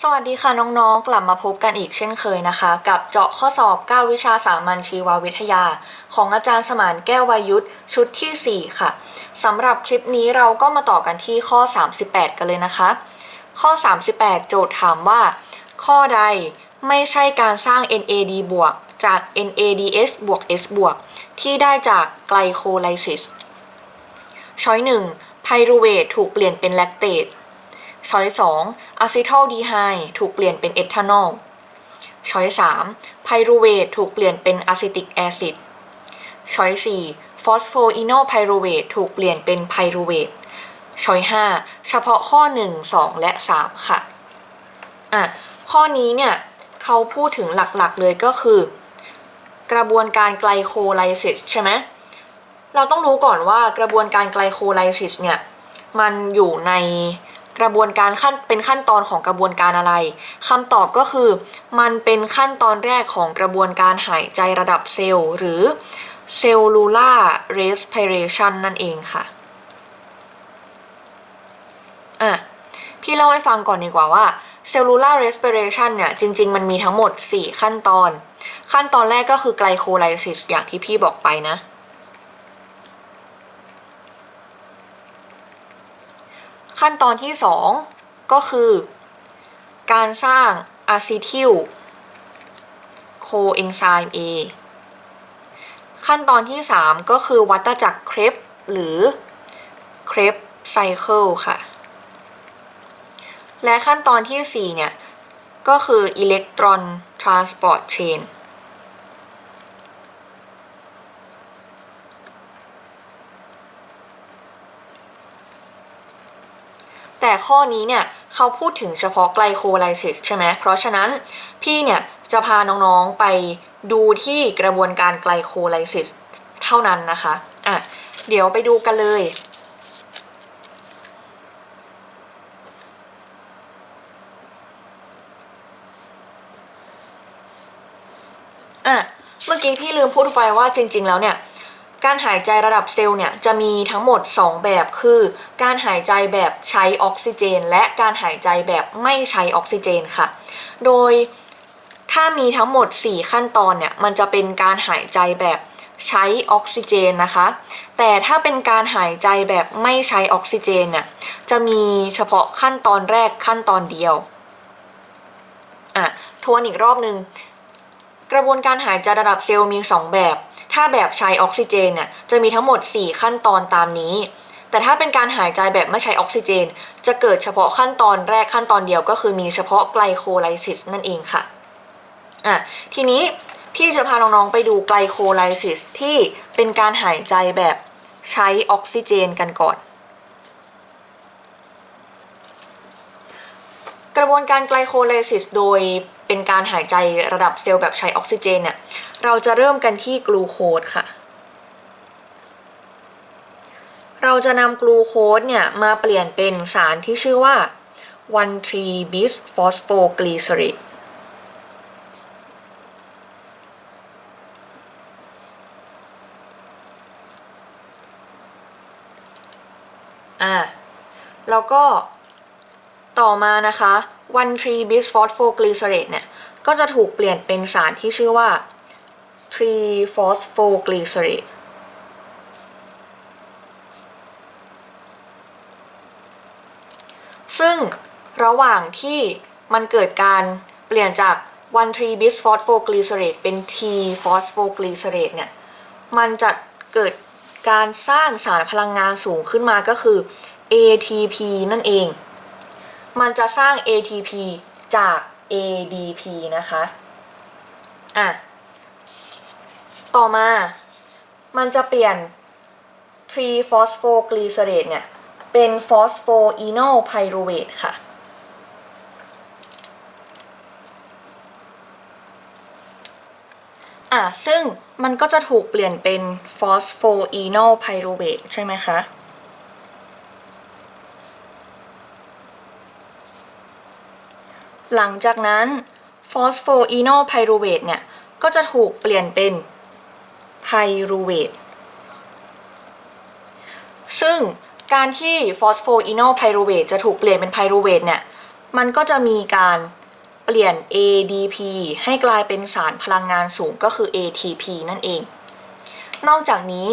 สวัสดีค่ะน้องๆ กลับมาพบกันอีกเช่นเคยนะคะ กับเจาะข้อสอบ 9 วิชาสามัญชีววิทยา ของอาจารย์สมานแก้ววายุทธชุดที่ 4 ค่ะสำหรับคลิปนี้เราก็มาต่อกันที่ข้อ 38 กันเลยนะคะ ข้อ 38 โจทย์ถามว่า ข้อใดไม่ใช่การสร้าง NAD บวกจาก NADH บวก H บวกที่ได้จากไกลโคไลซิสช้อย1ไพรูเวทถูกเปลี่ยนเป็นแลคเตต ช้อย2องอะซิทัลดีไฮถูกเปลี่ยนเป็นเอทานอลช้อย3ไพรูเวทถูกเปลี่ยนเป็นอะซิติกแอซิดช้อย4ฟอสโฟอีโนไพรูเวทถูกเปลี่ยนเป็นไพรูเวทช้อย5เฉพาะข้อ1 2และ3ค่ะอะข้อนี้เนี่ยเขาพูดถึงหลักๆเลยก็คือ กระบวนการไกลโคไลซิสใช่ไหมเราต้องรู้ก่อนว่ากระบวนการไกลโคไลซิสเนี่ยมันอยู่ใน กระบวนการขั้นเป็นขั้นตอนของกระบวนการอะไรคำตอบก็คือ มันเป็นขั้นตอนแรกของกระบวนการหายใจระดับเซลล์ หรือ cellular respiration นั่นเองค่ะอะพี่เล่าให้ฟังก่อนดีกว่าว่า cellular respiration เนี่ยจริง ๆ มันมีทั้งหมด 4 ขั้นตอน ขั้นตอนแรกก็คือไกลโคไลซิสอย่างที่พี่บอกไปนะ ขั้นตอนที่ 2 ก็คือ การสร้างอะซิทิลโคเอนไซม์ A ขั้นตอนที่ 3 ก็คือวัฏจักรเครปหรือเครปไซเคิลค่ะ และขั้นตอนที่ 4 เนี่ย ก็คืออิเล็กตรอนทรานสปอร์ตเชน แต่ข้อนี้เนี่ยเขาพูดถึงเฉพาะไกลโคไลซิสใช่ไหมเพราะฉะนั้นพี่เนี่ยจะพาน้องๆไปดูที่กระบวนการไกลโคไลซิสเท่านั้นนะคะอะเดี๋ยวไปดูกันเลยอะเมื่อกี้พี่ลืมพูดไปว่าจริง ๆ แล้วเนี่ย การหายใจระดับเซลล์เนี่ยจะมีทั้งหมด 2 แบบคือ การหายใจแบบใช้ออกซิเจน และการหายใจแบบไม่ใช้ออกซิเจนค่ะ โดยถ้ามีทั้งหมด 4 ขั้นตอนเนี่ยมันจะเป็นการหายใจแบบใช้ออกซิเจนนะคะ แต่ถ้าเป็นการหายใจแบบไม่ใช้ออกซิเจนเนี่ยจะมีเฉพาะขั้นตอนแรกขั้นตอนเดียวอะทวนอีกรอบหนึ่งกระบวนการหายใจระดับเซลล์มี 2 แบบ ถ้าแบบใช้ออกซิเจนเนี่ยจะมีทั้งหมด 4 ขั้นตอนตามนี้ แต่ถ้าเป็นการหายใจแบบไม่ใช้ออกซิเจน จะเกิดเฉพาะขั้นตอนแรกขั้นตอนเดียวก็คือมีเฉพาะไกลโคไลซิสนั่นเองค่ะอะทีนี้พี่จะพาน้องๆไปดูไกลโคไลซิสที่เป็นการหายใจแบบใช้ออกซิเจนกันก่อน กระบวนการไกลโคไลซิสโดย เป็นการหายใจระดับเซลล์แบบใช้ออกซิเจนเนี่ยเราจะเริ่มกันที่กลูโคสค่ะ เราจะนำกลูโคสเนี่ยมาเปลี่ยนเป็นสารที่ชื่อว่า 1,3 bis phosphoglycerate อ่าแล้วก็ต่อมานะคะ 1,3 bis phosphoglycerate เนี่ย ก็จะถูกเปลี่ยนเป็นสารที่ชื่อว่า3 phosphoglycerate ซึ่งระหว่างที่มันเกิดการเปลี่ยนจาก1,3 bis phosphoglycerate เป็น T phosphoglycerate เนี่ย มันจะเกิดการสร้างสารพลังงานสูงขึ้นมาก็คือ ATP นั่นเอง มันจะสร้าง ATP จาก ADP นะคะ อะ ต่อมา มันจะเปลี่ยน 3 phosphoglycerate เนี่ย เป็น phosphoenol pyruvate ค่ะ อะ ซึ่งมันก็จะถูกเปลี่ยนเป็น phosphoenol pyruvate ใช่ไหมคะ หลังจากนั้นฟอสโฟอีโนไพรูเวตเนี่ย ก็จะถูกเปลี่ยนเป็นไพรูเวตซึ่งการที่ฟอสโฟอีโนไพรูเวตจะถูกเปลี่ยนเป็นไพรูเวตเนี่ย มันก็จะมีการเปลี่ยน ADP ให้กลายเป็นสารพลังงานสูงก็คือ ATP นั่นเอง นอกจากนี้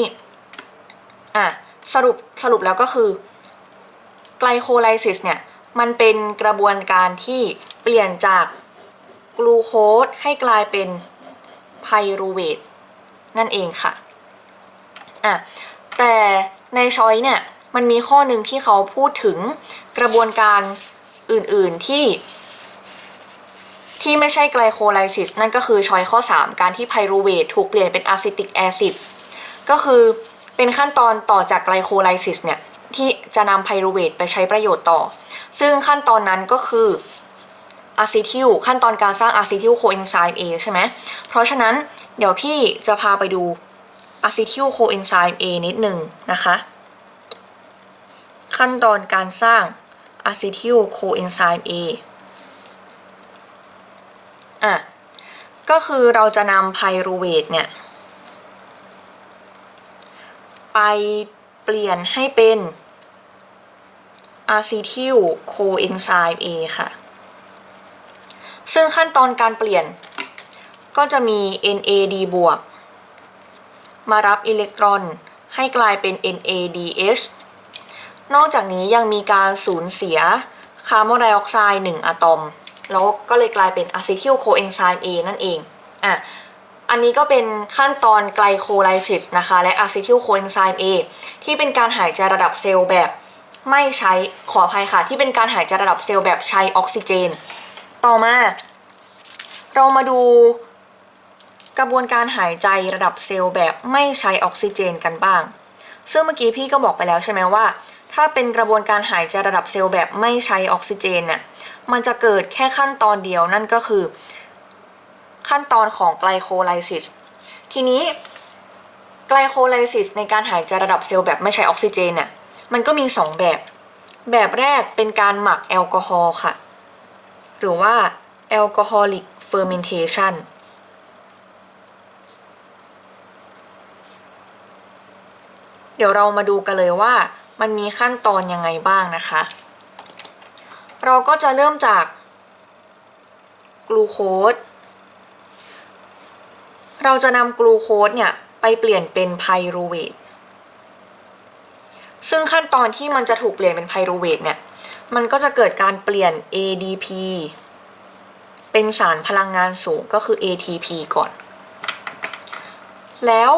อะ สรุปสรุปแล้วก็คือไกลโคไลซิสเนี่ย มันเป็นกระบวนการที่ เปลี่ยนจากกลูโคสให้กลายเป็นไพรูเวตนั่นเองค่ะอะแต่ในช้อยเนี่ยมันมีข้อหนึ่งที่เขาพูดถึงกระบวนการอื่นๆที่ ที่ไม่ใช่ไกลโคไลซิสนั่นก็คือช้อยข้อ 3 การที่ไพรูเวตถูกเปลี่ยนเป็นอะซิติกแอซิดก็คือเป็นขั้นตอนต่อจากไกลโคไลซิสเนี่ยที่จะนำไพรูเวตไปใช้ประโยชน์ต่อ ซึ่งขั้นตอนนั้นก็คือ อะซิทิลขั้นตอนการสร้างอะซิทิลโคเอนไซม์ A ใช่ไหมเพราะฉะนั้นเดี๋ยวพี่จะพาไปดูอะซิทิลโคเอนไซม์ A นิดหนึ่งนะคะ ขั้นตอนการสร้างอะซิทิลโคเอนไซม์ A อะก็คือเราจะนำไพรูเวตเนี่ย ไปเปลี่ยนให้เป็นอะซิทิลโคเอนไซม์ A ค่ะ ซึ่งขั้นตอนการเปลี่ยน ก็จะมี NAD บวก มารับอิเล็กตรอนให้กลายเป็น NADH นอกจากนี้ยังมีการสูญเสียคาร์บอนไดออกไซด์1อะตอม แล้วก็เลยกลายเป็นอะซิทิลโคเอนไซม์ A นั่นเอง อะ อันนี้ก็เป็นขั้นตอนไกลโคไลซิสนะคะ และอะซิทิลโคเอนไซม์ A ที่เป็นการหายใจระดับเซลล์แบบไม่ใช้ขออภัยค่ะ ที่เป็นการหายใจระดับเซลล์แบบใช้ออกซิเจน ต่อมา เรามาดูกระบวนการหายใจระดับเซลล์แบบไม่ใช้ออกซิเจนกันบ้าง ซึ่งเมื่อกี้พี่ก็บอกไปแล้วใช่ไหมว่า ถ้าเป็นกระบวนการหายใจระดับเซลล์แบบไม่ใช้ออกซิเจนเนี่ยมันจะเกิดแค่ขั้นตอนเดียวนั่นก็คือ ขั้นตอนของไกลโคไลซิส ทีนี้ไกลโคไลซิสในการหายใจระดับเซลล์แบบไม่ใช้ออกซิเจนเนี่ยมันก็มี 2 แบบ แบบแรกเป็นการหมักแอลกอฮอล์ค่ะ หรือว่าแอลกอฮอลิกเฟอร์เมนเทชันเดี๋ยวเรามาดูกันเลยว่ามันมีขั้นตอนยังไงบ้างนะคะ เราก็จะเริ่มจากกลูโคสเราจะนำกลูโคสเนี่ยไปเปลี่ยนเป็นไพรูเวตซึ่งขั้นตอนที่มันจะถูกเปลี่ยนเป็นไพรูเวตเนี่ย มันก็จะเกิดการเปลี่ยน ADP เป็นสารพลังงานสูงก็คือ ATP ก่อน แล้ว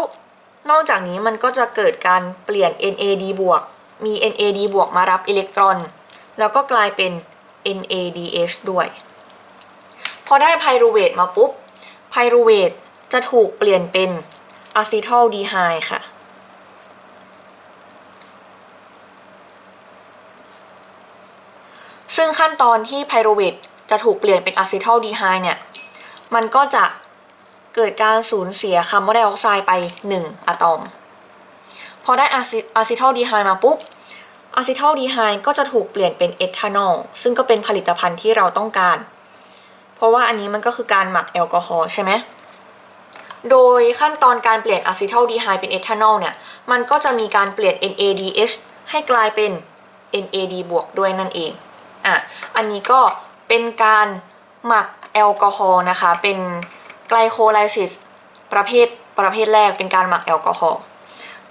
นอกจากนี้มันก็จะเกิดการเปลี่ยน NAD บวก มี NAD บวกมารับอิเล็กตรอน แล้วก็กลายเป็น NADH ด้วย พอได้ไพรูเวตมาปุ๊บ ไพรูเวตจะถูกเปลี่ยนเป็นอะซิทอลดีไฮค่ะ ซึ่งขั้นตอนที่ไพโรเวตจะถูกเปลี่ยนเป็นอะซิทอลดีไฮด์เนี่ย มันก็จะเกิดการสูญเสียคาร์บอนไดออกไซด์ไป 1 อะตอม พอได้อะซิทอลดีไฮด์มาปุ๊บอะซิทอลดีไฮด์ก็จะถูกเปลี่ยนเป็นเอทานอลซึ่งก็เป็นผลิตภัณฑ์ที่เราต้องการ เพราะว่าอันนี้มันก็คือการหมักแอลกอฮอล์ใช่ไหมโดยขั้นตอนการเปลี่ยนอะซิทอลดีไฮด์เป็นเอทานอลเนี่ย มันก็จะมีการเปลี่ยน NADH ให้กลายเป็น NAD บวกด้วยนั่นเอง อะอันนี้ก็เป็นการหมักแอลกอฮอล์นะคะ เป็นไกลโคไลซิสประเภทประเภทแรกเป็นการหมักแอลกอฮอล์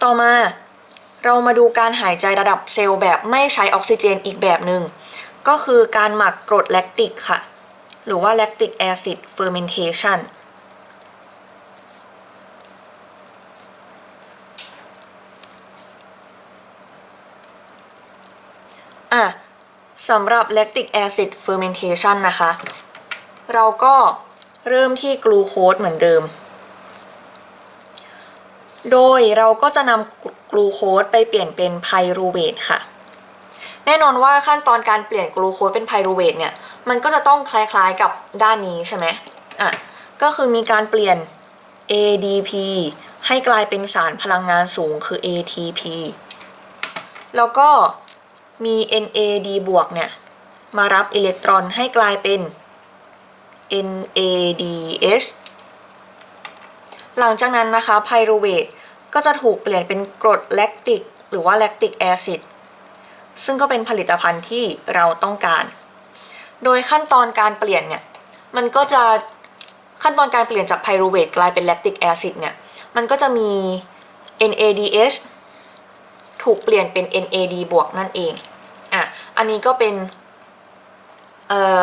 ต่อมาเรามาดูการหายใจระดับเซลล์แบบไม่ใช้ออกซิเจนอีกแบบหนึ่ง ก็คือการหมักกรดแลคติกค่ะ หรือว่า lactic acid fermentation อะ สำหรับ lactic acid fermentation นะคะ เราก็เริ่มที่กลูโคสเหมือนเดิม โดยเราก็จะนำกลูโคสไปเปลี่ยนเป็นไพรูเวตค่ะ แน่นอนว่าขั้นตอนการเปลี่ยนกลูโคสเป็นไพรูเวตเนี่ย มันก็จะต้องคล้ายๆกับด้านนี้ใช่ไหมอะ ก็คือมีการเปลี่ยน ADP ให้กลายเป็นสารพลังงานสูงคือ ATP แล้วก็ มี NAD บวกเนี่ย มารับอิเล็กตรอนให้กลายเป็น NADH หลังจากนั้นนะคะไพรูเวทก็จะถูกเปลี่ยนเป็นกรดแลคติก หรือว่าแลคติกแอซิดซึ่งก็เป็นผลิตภัณฑ์ที่เราต้องการ โดยขั้นตอนการเปลี่ยนเนี่ย มันก็จะขั้นตอนการเปลี่ยนจากไพรูเวทกลายเป็นแลคติกแอซิดเนี่ย มันก็จะมี NADH ถูกเปลี่ยนเป็น NAD บวกนั่นเอง อันนี้ก็เป็นเอ่อ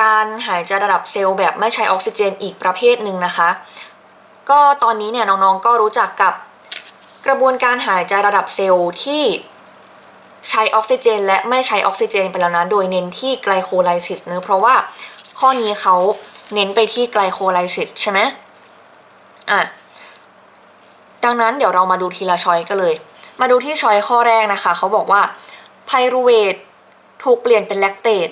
การหายใจระดับเซลล์แบบไม่ใช้ออกซิเจนอีกประเภทหนึ่งนะคะ ก็ตอนนี้เนี่ยน้องๆก็รู้จักกับกระบวนการหายใจระดับเซลล์ที่ใช้ออกซิเจน และไม่ใช้ออกซิเจนไปแล้วนะโดยเน้นที่ไกลโคไลซิสเนะเพราะว่าข้อนี้เขาเน้นไปที่ไกลโคไลซิสใช่ไหมอะดังนั้นเดี๋ยวเรามาดูทีละช้อยกันเลย มาดูที่ช้อยข้อแรกนะคะ เขาบอกว่า ไพรูเวทถูกเปลี่ยนเป็นแลคเตต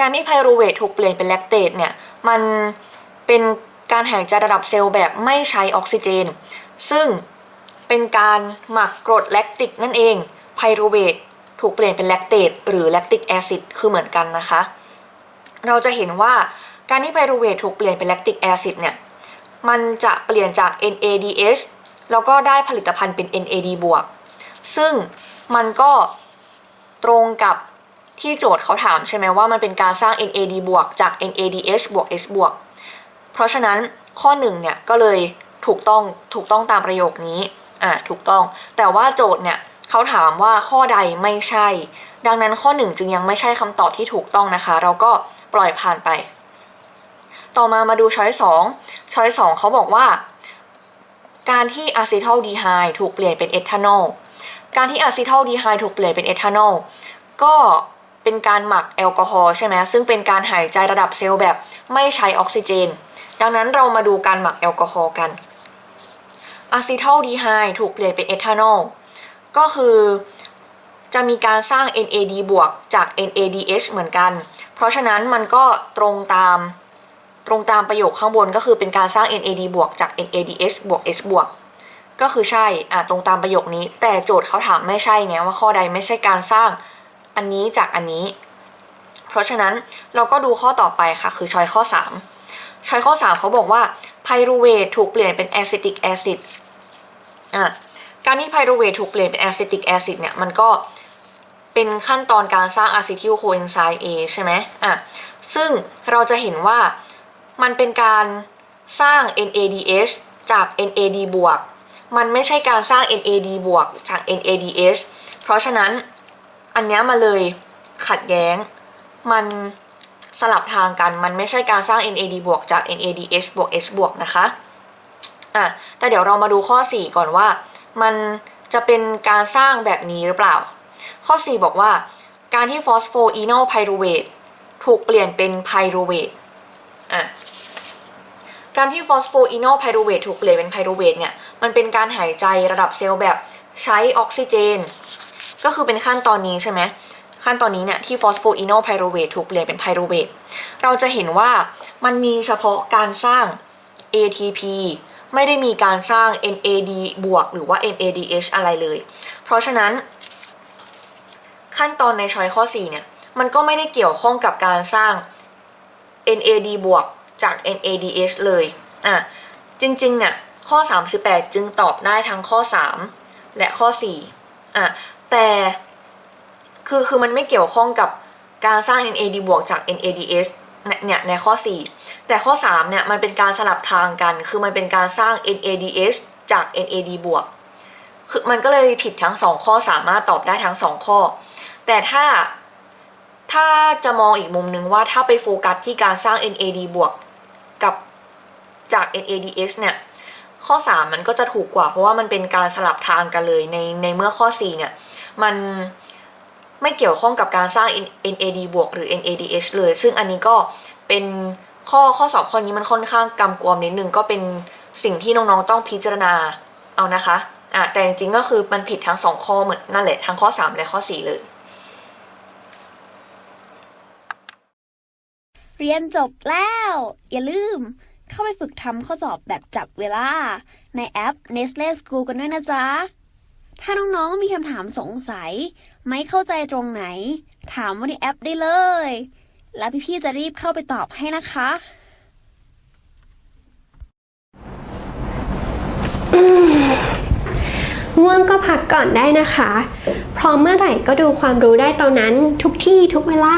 การที่ไพรูเวทถูกเปลี่ยนเป็นแลคเตตเนี่ยมันเป็นการหายใจระดับเซลล์แบบไม่ใช้ออกซิเจน ซึ่งเป็นการหมักกรดแลคติกนั่นเองไพรูเวทถูกเปลี่ยนเป็นแลคเตตหรือแลคติกแอซิดคือเหมือนกันนะคะ เราจะเห็นว่าการที่ไพรูเวทถูกเปลี่ยนเป็นแลคติกแอซิดเนี่ยมันจะเปลี่ยนจาก NADH แล้วก็ได้ผลิตภัณฑ์เป็น NAD บวกซึ่งมันก็ ตรงกับที่โจทย์เขาถามใช่ไหมว่ามันเป็นการสร้าง NAD บวกจาก NADH บวก H บวก เพราะฉะนั้นข้อหนึ่งเนี่ยก็เลยถูกต้องถูกต้องตามประโยคนี้ อะถูกต้อง แต่ว่าโจทย์เนี่ยเขาถามว่าข้อใดไม่ใช่ ดังนั้นข้อหนึ่งจึงยังไม่ใช่คำตอบที่ถูกต้องนะคะ เราก็ปล่อยผ่านไป ต่อมามาดูช้อยสองช้อยสองเขาบอกว่า การที่อะซิทัลดีไฮถูกเปลี่ยนเป็นเอทานอล การที่อะซิทัลดีไฮด์ถูกเปลี่ยนเป็นเอทานอลก็เป็นการหมักแอลกอฮอล์ใช่ไหมซึ่งเป็นการหายใจระดับเซลล์แบบไม่ใช้ออกซิเจน ดังนั้นเรามาดูการหมักแอลกอฮอล์กันอะซิทัลดีไฮด์ถูกเปลี่ยนเป็นเอทานอลก็คือจะมีการสร้าง NAD บวกจาก NADH เหมือนกัน เพราะฉะนั้นมันก็ตรงตามตรงตามประโยคข้างบนก็คือเป็นการสร้าง NAD บวกจาก NADH บวก H บวก ก็คือใช่อะตรงตามประโยคนี้ แต่โจทย์เขาถามไม่ใช่ไงว่าข้อใดไม่ใช่การสร้างอันนี้จากอันนี้ เพราะฉะนั้นเราก็ดูข้อต่อไปค่ะ คือชอยข้อ 3ชอยข้อ 3 เขาบอกว่าไพรูเวทถูกเปลี่ยนเป็นแอซิติกแอซิดอะการที่ไพรูเวทถูกเปลี่ยนเป็นแอซิติกแอซิดเนี่ยมันก็เป็นขั้นตอนการสร้างอะซิทิลโคเอนไซม์ A ใช่ไหมอะซึ่งเราจะเห็นว่ามันเป็นการสร้าง NADH จาก NAD บวก มันไม่ใช่การสร้าง NAD บวกจาก NADH เพราะฉะนั้นอันเนี้ยมาเลยขัดแย้ง มันสลับทางกัน มันไม่ใช่การสร้าง NAD บวกจาก NADH บวก H บวกนะคะอะแต่เดี๋ยวเรามาดูข้อ 4 ก่อนว่า มันจะเป็นการสร้างแบบนี้หรือเปล่า ข้อ 4 บอกว่า การที่ฟอสโฟอีโนไพรูเวทถูกเปลี่ยนเป็นไพรูเวทอะ การที่ฟอสโฟอีโนไพรูเวทถูกเปลี่ยนเป็นไพรูเวทเนี่ยมันเป็นการหายใจระดับเซลล์แบบใช้ออกซิเจน ก็คือเป็นขั้นตอนนี้ใช่ไหมขั้นตอนนี้เนี่ยที่ฟอสโฟอีโนไพรูเวทถูกเปลี่ยนเป็นไพรูเวทเราจะเห็นว่ามันมีเฉพาะการสร้าง ATP ไม่ได้มีการสร้าง NAD บวกหรือว่า NADH อะไรเลย เพราะฉะนั้น ขั้นตอนในช้อยข้อ 4 เนี่ย มันก็ไม่ได้เกี่ยวข้องกับการสร้าง NAD บวก จาก NADH เลยอะจริงๆเนี่ยข้อ 38 จึงตอบได้ทั้งข้อ 3 และข้อ4อะแต่คือคือมันไม่เกี่ยวข้องกับการสร้าง NAD บวกจาก NADH เนี่ยในข้อ 4 แต่ข้อ 3 เนี่ยมันเป็นการสลับทางกัน คือมันเป็นการสร้าง NADH จาก NAD บวกคือมันก็เลยผิดทั้ง 2 ข้อสามารถตอบได้ทั้ง 2 ข้อ แต่ถ้าถ้าจะมองอีกมุมนึงว่าถ้าไปโฟกัสที่การสร้าง NAD บวก กับจาก NADH เนี่ยข้อ 3 มันก็จะถูกกว่า เพราะว่ามันเป็นการสลับทางกันเลยในในเมื่อข้อ 4 เนี่ย มันไม่เกี่ยวข้องกับการสร้าง NAD บวกหรือ NADH เลย ซึ่งอันนี้ก็เป็นข้อข้อสอบข้อนี้มันค่อนข้างกำกวมนิดนึงก็เป็นสิ่งที่น้องๆต้องพิจารณาเอานะคะอะแต่จริงๆก็คือมันผิดทั้งสองข้อเหมือนนั่นแหละทั้งข้อ 3 และข้อ 4 เลย เรียนจบแล้ว อย่าลืม เข้าไปฝึกทำข้อสอบแบบจับเวลา ในแอป Nestle School กันด้วยนะจ๊ะ ถ้าน้องๆมีคำถามสงสัย ไม่เข้าใจตรงไหน ถามว่าในแอปได้เลย แล้วพี่ๆจะรีบเข้าไปตอบให้นะคะง่วงก็พักก่อนได้นะคะ พร้อมเมื่อไหร่ก็ดูความรู้ได้ตอนนั้นทุกที่ทุกเวลา